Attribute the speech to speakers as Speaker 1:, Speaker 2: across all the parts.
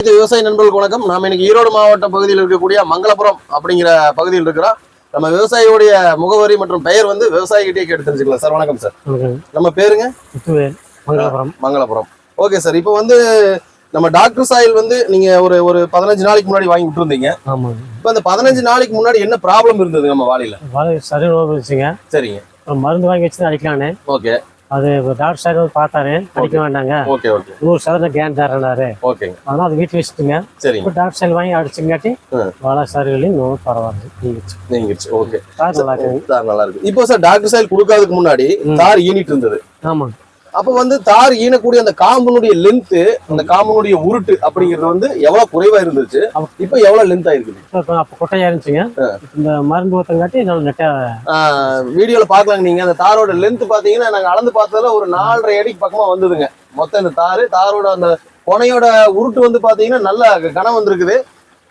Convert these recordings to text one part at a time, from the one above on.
Speaker 1: அனைத்து விவசாய நண்பர்களுக்கு வணக்கம். நாம இன்னைக்கு ஈரோடு மாவட்ட பகுதியில் இருக்கக்கூடிய மங்களபுரம் அப்படிங்கிற பகுதியில் இருக்கிறோம். நம்ம விவசாயியுடைய முகவரி மற்றும் பெயர் வந்து விவசாயிகிட்டே கேட்டு தெரிஞ்சுக்கலாம். சார் வணக்கம் சார். நம்ம பேருங்க?
Speaker 2: மங்களபுரம்
Speaker 1: மங்களபுரம் ஓகே சார் இப்போ வந்து நம்ம டாக்டர் சாயில் வந்து நீங்க ஒரு ஒரு பதினஞ்சு நாளைக்கு முன்னாடி வாங்கி விட்டுருந்தீங்க. இப்போ அந்த பதினஞ்சு நாளைக்கு முன்னாடி என்ன ப்ராப்ளம் இருந்தது நம்ம வாழையில
Speaker 2: வாழை சரி நோய் வச்சுங்க
Speaker 1: சரிங்க.
Speaker 2: மருந்து வாங்கி வச்சு அடிக்கலான்னு.
Speaker 1: ஓகே.
Speaker 2: அது டாக்டர் சார் பார்த்தாரு அடிக்க வேண்டாங்க.
Speaker 1: ஓகே ஓகே
Speaker 2: நூறு சதவீதம் கேன்
Speaker 1: ஓகேங்க
Speaker 2: அதனால அது வீட்டில் வச்சுட்டுங்க இப்போ டாக்டர் சார் வாங்கி அடிச்சுங்காட்டி. வாழை சாறுகளையும் நோய் பரவாயில்ல. நீங்கிச்சு
Speaker 1: நீங்கிருச்சு ஓகே
Speaker 2: சார் நல்லா
Speaker 1: இருக்கு. இப்போ சார் டாக்டர் சாயில் கொடுக்காததுக்கு முன்னாடி தார் ஈனிட்டு இருந்தது.
Speaker 2: ஆமாங்க.
Speaker 1: அப்ப வந்து தார் ஈனக்கூடிய அந்த காம்பனுடைய லென்த் அந்த காம்பனுடைய உருட்டு அப்படிங்கிறது வந்து எவ்வளவு குறைவா இருந்துச்சு? இப்ப எவ்வளவு லென்த் ஆயிருக்குது?
Speaker 2: அப்போ கொட்டையா இருந்துச்சுங்க இந்த மருந்து நெட்டாக
Speaker 1: ஆஹ் வீடியோல பாக்கலாங்க நீங்க. அந்த தாரோட லென்த் பாத்தீங்கன்னா நாங்க அளந்து பார்த்ததுல ஒரு நாலரை அடிக்கு பக்கமா வந்ததுங்க. மொத்தம் இந்த தாரு தாரோட அந்த கொனையோட உருட்டு வந்து பாத்தீங்கன்னா நல்ல கனம் வந்திருக்குது.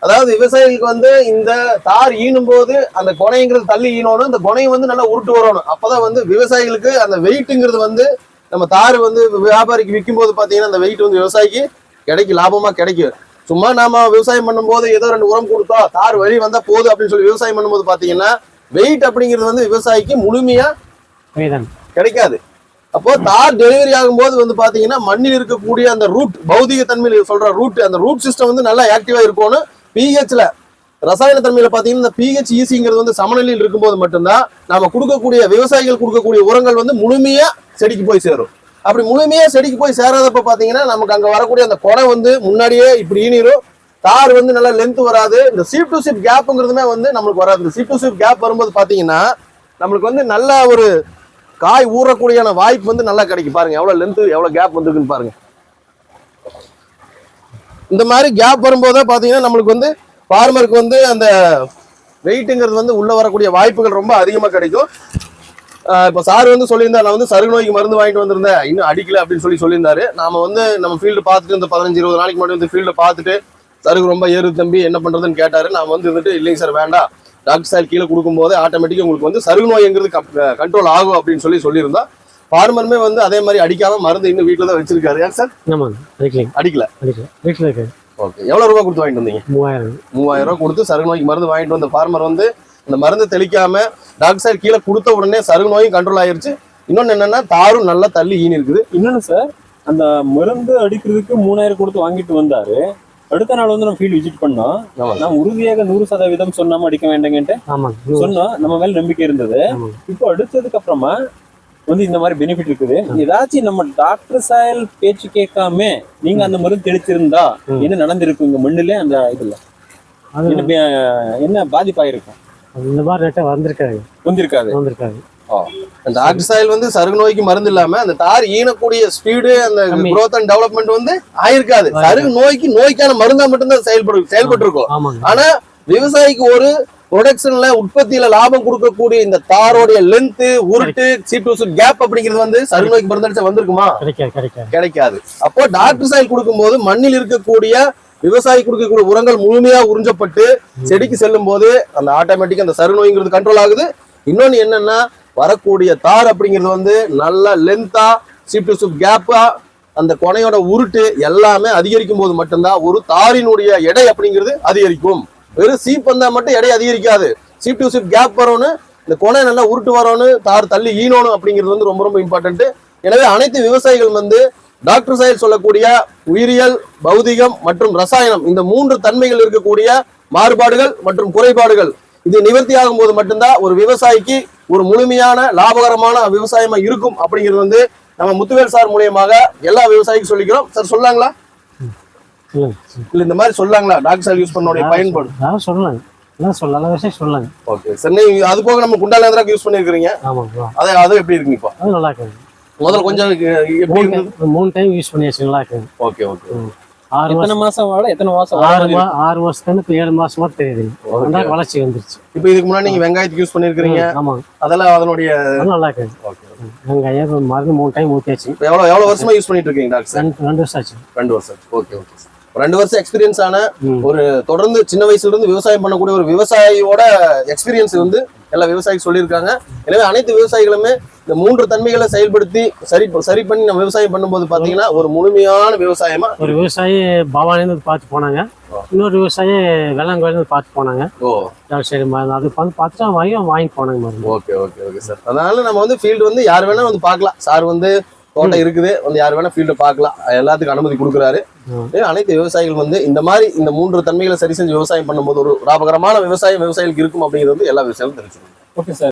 Speaker 1: அதாவது விவசாயிகளுக்கு வந்து இந்த தார் ஈனும் போது அந்த கொனைங்கிறது தள்ளி ஈனணும் இந்த கொனை வந்து நல்லா உருட்டு வரணும். அப்பதான் வந்து விவசாயிகளுக்கு அந்த வெயிட்டுங்கிறது வந்து நம்ம தார் வந்து வியாபாரிக்கு விற்கும் போது பாத்தீங்கன்னா அந்த வெயிட் வந்து விவசாயிக்கு கிடைக்கும் லாபமா கிடைக்கும். சும்மா நாம விவசாயம் பண்ணும்போது ஏதோ ரெண்டு உரம் கொடுத்தோம் தார் வழி வந்தா போதும் அப்படின்னு சொல்லி விவசாயம் பண்ணும்போது பாத்தீங்கன்னா வெயிட் அப்படிங்கிறது வந்து விவசாயிக்கு முழுமையா
Speaker 2: மீதன்
Speaker 1: கிடைக்காது. அப்போ தார் டெலிவரி ஆகும்போது வந்து பாத்தீங்கன்னா மண்ணில் இருக்கக்கூடிய அந்த ரூட் பௌதிக தன்மையில சொல்ற ரூட் அந்த ரூட் சிஸ்டம் வந்து நல்லா ஆக்டிவா இருக்கணும் பிஹெச்ல ரசாயன தன்மையில பாத்தீங்கன்னா இந்த பிஹெச் ஈசிங்கிறது வந்து சமநிலையில் இருக்கும்போது மட்டும்தான் நாம கொடுக்கக்கூடிய விவசாயிகள் கொடுக்கக்கூடிய உரங்கள் வந்து முழுமையா செடிக்கு போய் சேரும். அப்படி முழுமையா செடிக்கு போய் சேராதப்ப பாத்தீங்கன்னா நமக்கு அங்க வரக்கூடிய அந்த கொடை வந்து முன்னாடியே இப்படி ஈனிரும். தார் வந்து நல்லா லென்த் வராது. இந்த சீப் டு சீப் கேப்புங்கிறதுமே வந்து நம்மளுக்கு வராது. இந்த சீப் டு சீப் கேப் வரும்போது பாத்தீங்கன்னா நம்மளுக்கு வந்து நல்ல ஒரு காய் ஊறக்கூடியான வாய்ப்பு வந்து நல்லா கிடைக்கும். பாருங்க எவ்வளவு லென்த் எவ்வளவு கேப் வந்துருக்குன்னு பாருங்க. இந்த மாதிரி கேப் வரும்போதே பாத்தீங்கன்னா நம்மளுக்கு வந்து ஃபார்மருக்கு வந்து அந்த வெயிட்டுங்கிறது வந்து உள்ள வரக்கூடிய வாய்ப்புகள் ரொம்ப அதிகமா கிடைக்கும். இப்ப சார் வந்து சொல்லியிருந்தார் நான் வந்து சருகு நோய்க்கு மருந்து வாங்கிட்டு வந்திருந்தேன். இன்னும் அடிக்கல அப்படின்னு சொல்லி சொல்லியிருந்தாரு. நாம வந்து நம்ம ஃபீல்டு பார்த்துட்டு இந்த பதினஞ்சு இருபது நாளைக்கு முன்னாடி வந்து ஃபீல்டு பார்த்துட்டு சருகு ரொம்ப ஏறு தம்பி என்ன பண்றதுன்னு கேட்டாரு. நான் வந்து இருந்துட்டு இல்லைங்க சார் வேண்டாம். டாக்டர் சார் கீழே கொடுக்கும்போது ஆட்டோமேட்டிக்காக உங்களுக்கு வந்து சருகு நோய்ங்கிறது கண்ட்ரோல் ஆகும் அப்படின்னு சொல்லி சொல்லியிருந்தா ஃபார்மருமே வந்து அதே மாதிரி அடிக்காம மருந்து இன்னும் வீட்டில் தான் வச்சிருக்காரு. ஏன் சார்?
Speaker 2: ஆமாங்க
Speaker 1: அடிக்கல.
Speaker 2: அடிக்கலாம் வீட்டில் இருக்கு
Speaker 1: ஓகே எவ்வளோ ரூபா கொடுத்து வாங்கிட்டு வந்தீங்க?
Speaker 2: மூவாயிரம்.
Speaker 1: மூவாயிரம் ரூபாய் கொடுத்து சருகு நோய்க்கு மருந்து வாங்கிட்டு வந்த ஃபார்மர் வந்து அந்த மருந்து தெளிக்காம டாக்டர் சார் கீழே கொடுத்த உடனே சருகு நோயும் கண்ட்ரோல் ஆயிருச்சு. இன்னொன்னு என்னன்னா தாரும் நல்லா தள்ளி ஈனி இருக்குது.
Speaker 3: இன்னொன்னு சார் அந்த மருந்து அடிக்கிறதுக்கு மூணாயிரம் கொடுத்து வாங்கிட்டு வந்தாரு. அடுத்த நாள் வந்து நம்ம ஃபீல்ட் விசிட் பண்ணோம். நான் உறுதியாக நூறு சதவீதம் சொன்னாம அடிக்க வேண்டாங்கன்ட்டு சொன்னோம். நம்ம மேல நம்பிக்கை இருந்தது. இப்போ அடுத்ததுக்கு அப்புறமா வந்து இந்த மாதிரி பெனிஃபிட் இருக்குது. ஏதாச்சும் நம்ம டாக்டர் சாயல் பேச்சு கேட்காம நீங்க அந்த மருந்து தெளிச்சிருந்தா. என்ன நடந்திருக்கும் உங்க மண்ணுல அந்த இதுல? என்ன பாதிப்பாயிருக்கும்?
Speaker 2: இந்த மாதிரி நெட்டை வந்திருக்காங்க
Speaker 3: வந்திருக்காது.
Speaker 2: வந்திருக்காங்க
Speaker 1: அந்த டாக்டர் சாயில் வந்து சருகு நோய்க்கு மருந்து இல்லாம அந்த தார் ஈனக்கூடிய ஸ்பீடு அந்த growth அண்ட் டெவலப்மெண்ட் வந்து ஆயிருக்காது. சருகு நோய்க்கு நோய்க்கான மருந்தா மட்டும்தான் செயல்படு செயல்பட்டு இருக்கும் ஆனா விவசாயிக்கு ஒரு ப்ரொடக்ஷன்ல உற்பத்தியில லாபம் கொடுக்கக்கூடிய இந்த தாரோடைய லென்த் உருட்டு சீப் டு கேப் அப்படிங்கிறது வந்து சருகு நோய்க்கு மருந்து அடிச்சா வந்திருக்குமா?
Speaker 2: கிடைக்காது
Speaker 1: அப்போ டாக்டர் சாயில் கொடுக்கும்போது மண்ணில் இருக்கக்கூடிய விவசாயி கொடுக்கக்கூடிய உரங்கள் முழுமையா உறிஞ்சப்பட்டு செடிக்கு செல்லும் போது அந்த ஆட்டோமேட்டிக் அந்த சரு நோய்ங்கிறது கண்ட்ரோல் ஆகுது. இன்னொன்னு என்னன்னா வரக்கூடிய தார் அப்படிங்கிறது வந்து நல்ல லென்த்தா சீப் டு சூப் கேப்பா அந்த கொனையோட உருட்டு எல்லாமே அதிகரிக்கும் போது மட்டும்தான் ஒரு தாரினுடைய எடை அப்படிங்கிறது அதிகரிக்கும். வெறும் சீப் வந்தா மட்டும் எடை அதிகரிக்காது. சீப் டு சீப் கேப் வரணும் இந்த கொனை நல்லா உருட்டு வரணும் தார் தள்ளி ஈனணும் அப்படிங்கிறது வந்து ரொம்ப ரொம்ப இம்பார்ட்டன்ட் எனவே அனைத்து விவசாயிகள் வந்து டாக்டர் சாயல் சொல்லக்கூடிய உயிரியல் பௌதிகம் மற்றும் ரசாயனம் இந்த மூன்று தன்மைகள் இருக்கக்கூடிய மாறுபாடுகள் மற்றும் குறைபாடுகள் இது நிவர்த்தி ஆகும் போது மட்டும்தான் ஒரு விவசாயிக்கு ஒரு முழுமையான லாபகரமான விவசாயமா இருக்கும் அப்படிங்கிறது வந்து நம்ம முத்துவேல் சார் மூலியமாக எல்லா விவசாயிக்கும் சொல்லிக்கிறோம். சார் சொல்லாங்களா? இல்ல இந்த மாதிரி சொல்லாங்களா? டாக்டர் சார் யூஸ் பண்ணோடைய பயன்பாடு.
Speaker 2: அதான் சொல்லலாங்க எல்லாம் சொல்ல விஷயம் சொல்லலாங்க
Speaker 1: ஓகே சார் நீங்க அது போக நம்ம குண்டாலேந்திராக்கு யூஸ் பண்ணிருக்கீங்க
Speaker 2: ஆமாங்க
Speaker 1: அது அது எப்படி இருக்குங்க இப்போ?
Speaker 2: அது நல்லா இருக்குங்க
Speaker 1: முதல்ல கொஞ்சம் எப்படி
Speaker 2: time- மூணு டைம் யூஸ் பண்ணியாச்சு நல்லா இருக்குங்க
Speaker 1: ஓகே ஓகே
Speaker 2: ஆறு
Speaker 3: எத்தனை
Speaker 2: மாசம்
Speaker 3: வாழ எத்தனை மாசம்
Speaker 2: ஆறு மா ஆறு வருஷத்துக்கு இப்போ ஏழு மாசமா அந்த வளர்ச்சி வந்துருச்சு.
Speaker 1: இப்போ இதுக்கு முன்னாடி நீங்க வெங்காயத்துக்கு யூஸ் பண்ணிருக்கீங்க
Speaker 2: ம், ஆமாங்க
Speaker 1: அதெல்லாம் அதனுடைய
Speaker 2: அது நல்லா இருக்குங்க
Speaker 1: ஓகே
Speaker 2: வெங்காயம் மருந்து மூணு டைம் ஊற்றியாச்சு
Speaker 1: இப்போ எவ்வளவு எவ்வளவு வருஷமா யூஸ் பண்ணிட்டு இருக்கீங்க டாக்டர்
Speaker 2: ரெண்டு ரெண்டு வருஷம் ஆச்சு.
Speaker 1: ரெண்டு வருஷம் ஓகே ஓகே ரெண்டு வருஷம் எக்ஸ்பீரியன்ஸ் ஆன. ஒரு தொடர்ந்து சின்ன வயசுல இருந்து விவசாயம் பண்ணக்கூடிய ஒரு விவசாயியோட எக்ஸ்பீரியன்ஸ் வந்து எல்லா விவசாயிக்கு சொல்லியிருக்காங்க. எனவே அனைத்து விவசாயிகளுமே இந்த மூன்று தன்மைகளை செயல்படுத்தி சரி சரி பண்ணி நம்ம விவசாயம் பண்ணும்போது பாத்தீங்கன்னா ஒரு முழுமையான விவசாயமா
Speaker 2: ஒரு விவசாயி பவானிலேருந்து பார்த்து போனாங்க. இன்னொரு விவசாயி வெள்ளாங்கோயிலேருந்து பார்த்து போனாங்க.
Speaker 1: ஓ.
Speaker 2: சரி அது வந்து பார்த்துட்டு வாங்கி வாங்கி போனாங்க
Speaker 1: ஓகே ஓகே ஓகே சார் அதனால நம்ம வந்து ஃபீல்டு வந்து யார் வேணா வந்து பார்க்கலாம். சார் வந்து தோட்டம் இருக்குது. வந்து யார் வேணா ஃபீல்டு பார்க்கலாம். எல்லாத்துக்கும் அனுமதி கொடுக்குறாரு. அனைத்து விவசாயிகள் வந்து இந்த மாதிரி இந்த மூன்று தன்மைகளை சரி செஞ்சு விவசாயம் பண்ணும்போது ஒரு லாபகரமான விவசாயம் விவசாயிகளுக்கு இருக்கும் அப்படிங்கிறது வந்து எல்லா விவசாயிகளும் தெரிஞ்சுக்கணும்.
Speaker 3: Okay sir.